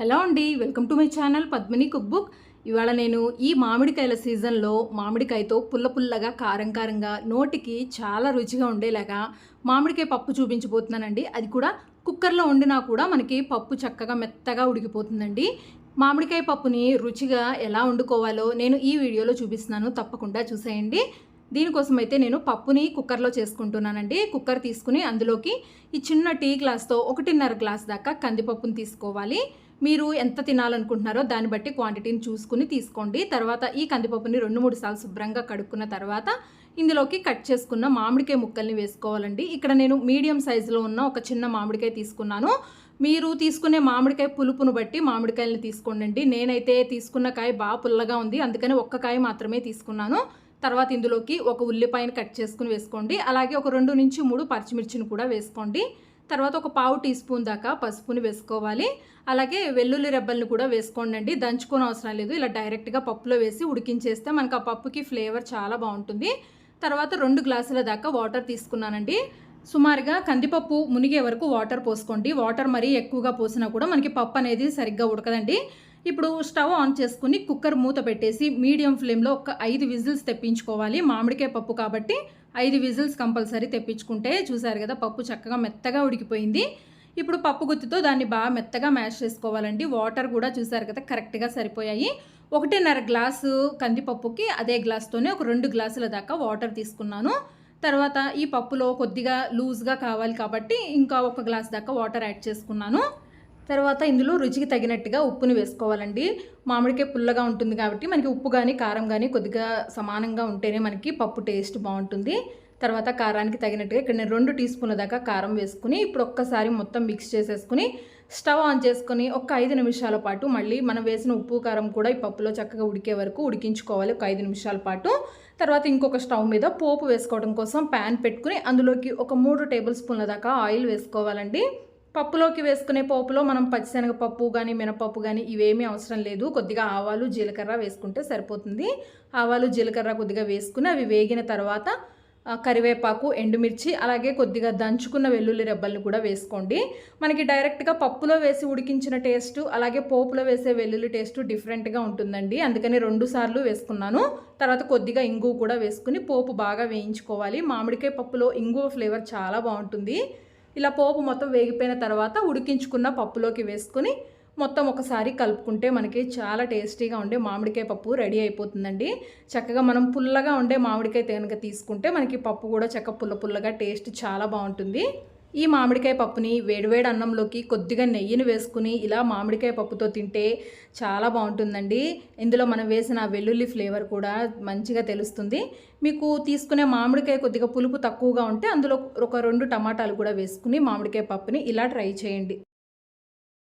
Hello అండి welcome to my channel Padmini cook book. ఇవాళ నేను ఈ మామిడికాయల సీజన్లో మామిడికాయతో పుల్ల పుల్లగా కారం కారంగా నోటికి చాలా రుచిగా ఉండేలాగా మామిడికాయ పప్పు చూపించబోతున్నానండి. అది కూడా కుక్కర్లో వండినా కూడా మనకి పప్పు చక్కగా మెత్తగా ఉడికిపోతుందండి. మామిడికాయ పప్పుని రుచిగా ఎలా వండుకోవాలో నేను ఈ వీడియోలో చూపిస్తున్నాను. తప్పకుండా చూసేయండి. దీనికోసం అయితే నేను పప్పుని కుక్కర్లో చేసుకుంటున్నానండి. కుక్కర్ తీసుకుని అందులోకి ఈ చిన్న టీ గ్లాస్తో ఒకటిన్నర గ్లాస్ దాకా కందిపప్పుని తీసుకోవాలి. మీరు ఎంత తినాలనుకుంటున్నారో దాన్ని బట్టి క్వాంటిటీని చూసుకుని తీసుకోండి. తర్వాత ఈ కందిపప్పుని రెండు మూడు సార్లు శుభ్రంగా కడుక్కున్న తర్వాత ఇందులోకి కట్ చేసుకున్న మామిడికాయ ముక్కల్ని వేసుకోవాలండి. ఇక్కడ నేను మీడియం సైజులో ఉన్న ఒక చిన్న మామిడికాయ తీసుకున్నాను. మీరు తీసుకునే మామిడికాయ పులుపును బట్టి మామిడికాయలని తీసుకోండి నేనైతే తీసుకున్న కాయ బాగా పుల్లగా ఉంది. అందుకని ఒక్క కాయ మాత్రమే తీసుకున్నాను. తర్వాత ఇందులోకి ఒక ఉల్లిపాయను కట్ చేసుకుని వేసుకోండి. అలాగే ఒక రెండు నుంచి మూడు పచ్చిమిర్చిని కూడా వేసుకోండి. తర్వాత ఒక పావు టీ స్పూన్ దాకా పసుపుని వేసుకోవాలి. అలాగే వెల్లుల్లి రెబ్బల్ని కూడా వేసుకోండి దంచుకోని అవసరం లేదు. ఇలా డైరెక్ట్గా పప్పులో వేసి ఉడికించేస్తే మనకు ఆ పప్పుకి ఫ్లేవర్ చాలా బాగుంటుంది. తర్వాత రెండు గ్లాసుల దాకా వాటర్ తీసుకున్నానండి. సుమారుగా కందిపప్పు మునిగే వరకు వాటర్ పోసుకోండి. వాటర్ మరీ ఎక్కువగా పోసినా కూడా మనకి పప్పు అనేది సరిగ్గా ఉడకదండి. ఇప్పుడు స్టవ్ ఆన్ చేసుకుని కుక్కర్ మూత పెట్టేసి మీడియం ఫ్లేమ్లో ఒక ఐదు విజిల్స్ తెప్పించుకోవాలి. మామిడికాయ పప్పు కాబట్టి ఐదు విజిల్స్ కంపల్సరీ తెప్పించుకుంటే చూసారు కదా పప్పు చక్కగా మెత్తగా ఉడికిపోయింది. ఇప్పుడు పప్పు గుత్తితో దాన్ని బాగా మెత్తగా మ్యాష్ చేసుకోవాలండి. వాటర్ కూడా చూసారు కదా కరెక్ట్గా సరిపోయాయి. ఒకటిన్నర గ్లాసు కందిపప్పుకి అదే గ్లాస్తోనే ఒక రెండు గ్లాసుల దాకా వాటర్ తీసుకున్నాను. తర్వాత ఈ పప్పులో కొద్దిగా లూజ్గా కావాలి కాబట్టి ఇంకా ఒక గ్లాస్ దాకా వాటర్ యాడ్ చేసుకున్నాను. తర్వాత ఇందులో రుచికి తగినట్టుగా ఉప్పుని వేసుకోవాలండి. మామిడికాయ పుల్లగా ఉంటుంది కాబట్టి మనకి ఉప్పు కానీ కారం కానీ కొద్దిగా సమానంగా ఉంటేనే మనకి పప్పు టేస్ట్ బాగుంటుంది. తర్వాత కారానికి తగినట్టుగా ఇక్కడ నేను రెండు టీ స్పూన్ల దాకా కారం వేసుకుని ఇప్పుడు ఒక్కసారి మొత్తం మిక్స్ చేసేసుకుని స్టవ్ ఆన్ చేసుకుని ఒక ఐదు నిమిషాల పాటు మళ్ళీ మనం వేసిన ఉప్పు కారం కూడా ఈ పప్పులో చక్కగా ఉడికే వరకు ఉడికించుకోవాలి ఒక ఐదు నిమిషాల పాటు. తర్వాత ఇంకొక స్టవ్ మీద పోపు వేసుకోవడం కోసం ప్యాన్ పెట్టుకుని అందులోకి ఒక మూడు టేబుల్ స్పూన్ల దాకా ఆయిల్ వేసుకోవాలండి. పప్పులోకి వేసుకునే పోపులో మనం పచ్చిశనగపప్పు కానీ మినపప్పు కానీ ఇవేమీ అవసరం లేదు. కొద్దిగా ఆవాలు జీలకర్ర వేసుకుంటే సరిపోతుంది. ఆవాలు జీలకర్ర కొద్దిగా వేసుకుని అవి వేగిన తర్వాత కరివేపాకు ఎండుమిర్చి అలాగే కొద్దిగా దంచుకున్న వెల్లుల్లి రెబ్బల్ని కూడా వేసుకోండి. మనకి డైరెక్ట్గా పప్పులో వేసి ఉడికించిన టేస్ట్ అలాగే పోపులో వేసే వెల్లుల్లి టేస్ట్ డిఫరెంట్గా ఉంటుందండి. అందుకని రెండు సార్లు వేసుకున్నాను. తర్వాత కొద్దిగా ఇంగువ కూడా వేసుకుని పోపు బాగా వేయించుకోవాలి. మామిడికాయ పప్పులో ఇంగువ ఫ్లేవర్ చాలా బాగుంటుంది. ఇలా పోపు మొత్తం వేగిపోయిన తర్వాత ఉడికించుకున్న పప్పులోకి వేసుకుని మొత్తం ఒకసారి కలుపుకుంటే మనకి చాలా టేస్టీగా ఉండే మామిడికాయ పప్పు రెడీ అయిపోతుందండి. చక్కగా మనం పుల్లగా ఉండే మామిడికాయ కనుక తీసుకుంటే మనకి పప్పు కూడా చక్క పుల్ల పుల్లగా టేస్ట్ చాలా బాగుంటుంది. ఈ మామిడికాయ పప్పుని వేడివేడి అన్నంలోకి కొద్దిగా నెయ్యిని వేసుకుని ఇలా మామిడికాయ పప్పుతో తింటే చాలా బాగుంటుందండి. ఇందులో మనం వేసిన వెల్లుల్లి ఫ్లేవర్ కూడా మంచిగా తెలుస్తుంది. మీకు తీసుకునే మామిడికాయ కొద్దిగా పులుపు తక్కువగా ఉంటే అందులో ఒక రెండు టమాటాలు కూడా వేసుకుని మామిడికాయ పప్పుని ఇలా ట్రై చేయండి.